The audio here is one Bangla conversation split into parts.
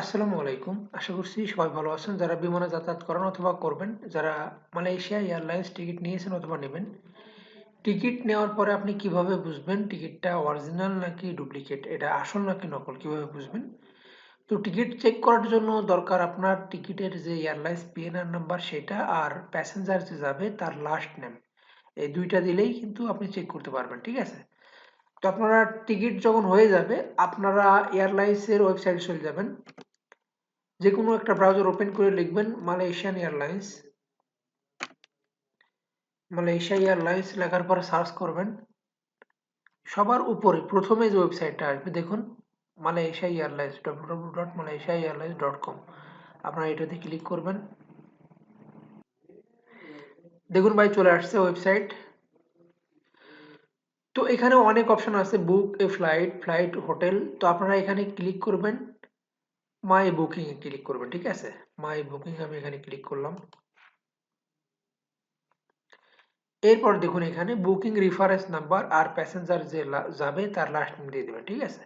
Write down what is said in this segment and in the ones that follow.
আসসালামু আলাইকুম। আশা করছি সবাই ভালো আছেন। যারা বিমানে যাতায়াত করেন অথবা করবেন, যারা মালয়েশিয়া এয়ারলাইন্স টিকিট নিয়েছেন অথবা নেবেন, টিকিট নেওয়ার পরে আপনি কীভাবে বুঝবেন টিকিটটা অরিজিনাল নাকি ডুপ্লিকেট? এটা আসল নাকি নকল? কীভাবে বুঝবেন? তো টিকিট চেক করার জন্য দরকার আপনার টিকিটের যে এয়ারলাইন্স পিএনআর নাম্বার সেটা আর প্যাসেঞ্জার যে যাবে তার লাস্ট নেম এই দুইটা দিলেই কিন্তু আপনি চেক করতে পারবেন, ঠিক আছে? তো আপনারা টিকিট যখন হয়ে যাবে, আপনারা এয়ারলাইন্সের ওয়েবসাইটে চলে যাবেন। যে কোনো একটা ব্রাউজার ওপেন করে লিখবেন মালয়েশিয়ান এয়ারলাইন্স মালয়েশিয়া এয়ারলাইন্স লেখার পর সার্চ করবেন। সবার উপরে প্রথমে যে ওয়েবসাইটটা আসবে, দেখুন Malaysia Airlines W dot Malaysia Airlines dot com আপনারা এটাতে ক্লিক করবেন। দেখুন ভাই, চলে আসছে ওয়েবসাইট তো এখানে অনেক অপশন আছে book a flight flight hotel তো আপনারা এখানে ক্লিক করবেন। মাই বুকিং ক্লিক করবেন, ঠিক আছে? মাই বুকিং আমি এখানে ক্লিক করলাম। এরপর দেখুন এখানে বুকিং রেফারেন্স নাম্বার আর প্যাসেঞ্জার যে যাবে তার লাস্ট নেম দিয়ে দেবেন, ঠিক আছে?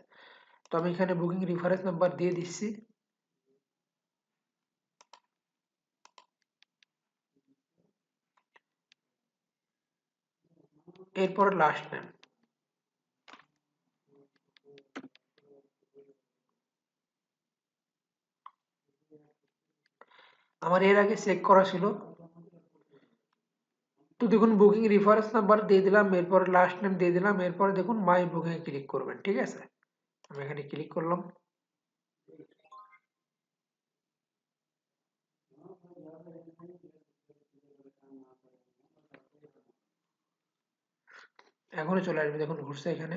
তো আমি এখানে বুকিং রেফারেন্স নাম্বার দিয়ে দিচ্ছি। এরপর লাস্ট নেম আমার এর আগে চেক করা ছিল। তো দেখুন বুকিং রেফারেন্স নাম্বার দিয়ে দিলাম, এরপর লাস্ট নেম দিয়ে দিলাম, এরপরে দেখুন মাই বুকিং এ ক্লিক করবেন, ঠিক আছে? আমি এখানে ক্লিক করলাম। এখনই চলে আসবে, দেখুন, ঘুরছে এখানে।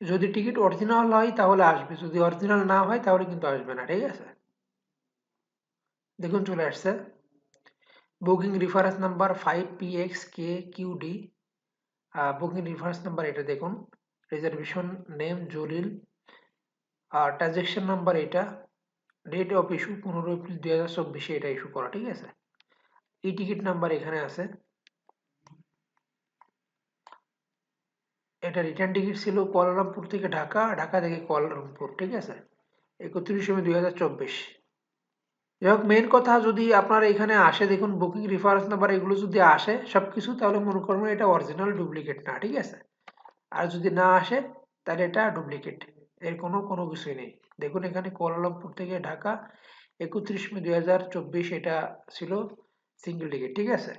যদি টিকিট অরিজিনাল হয় তাহলে আসবে, যদি অরিজিনাল না হয় তাহলে কিন্তু আসবে না, ঠিক আছে? দেখুন, চলে আসছে। Booking reference number five P X K Q D booking reference number এটা দেখুন। Reservation name Jalil. আর ট্রানজেকশন নাম্বার এটা। ডেট অফ ইস্যু পনেরো এপ্রিল দুই হাজার চব্বিশে এটা ইস্যু করা, ঠিক আছে? এই টিকিট নাম্বার এখানে আছে। এটা রিটার্ন টিকিট ছিল কোয়ালালামপুর থেকে ঢাকা ঢাকা থেকে কোয়ালালামপুর, ঠিক আছে? একত্রিশে মে দুই হাজার চব্বিশ। যাই হোক মেন কথা যদি আপনার এখানে আসে, দেখুন বুকিং রেফারেন্স নাম্বার এগুলো যদি আসে সব কিছু তাহলে মনে করবেন এটা অরিজিনাল ডুপ্লিকেট না, ঠিক আছে? আর যদি না আসে, তাহলে এটা ডুপ্লিকেট এর কোনো কোনো কিছুই নেই। দেখুন এখানে কোয়ালালামপুর থেকে ঢাকা, একত্রিশ মে দুই হাজার চব্বিশ এটা ছিল সিঙ্গেল টিকিট ঠিক আছে?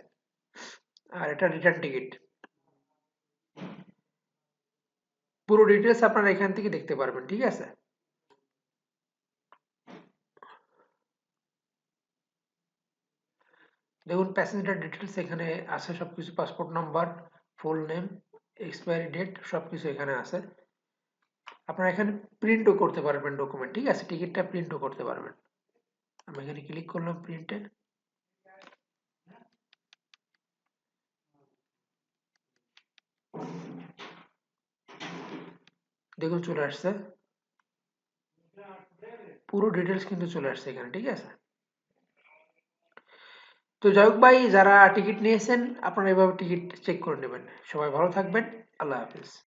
আর এটা রিটার্ন টিকিট পুরো ডিটেলস আপনারা এখান থেকে দেখতে পারবেন, ঠিক আছে? দেখুন প্যাসেঞ্জার ডিটেলস এখানে আছে সবকিছু passport number full name expiry date সবকিছু এখানে আছে। আপনারা এখানে প্রিন্টও করতে পারবেন ডকুমেন্ট ঠিক আছে? টিকিটটা প্রিন্টও করতে পারবেন। আমি এখানে ক্লিক করলাম প্রিন্টে দেখুন চলে আসছে। পুরো ডিটেলস কিন্তু চলে আসছে এখানে, ঠিক আছে? তো যাই ভাই, যারা টিকিট নিয়েছেন, আপনারা এভাবে টিকিট চেক করে নেবেন। সবাই ভালো থাকবেন। আল্লাহ হাফিজ।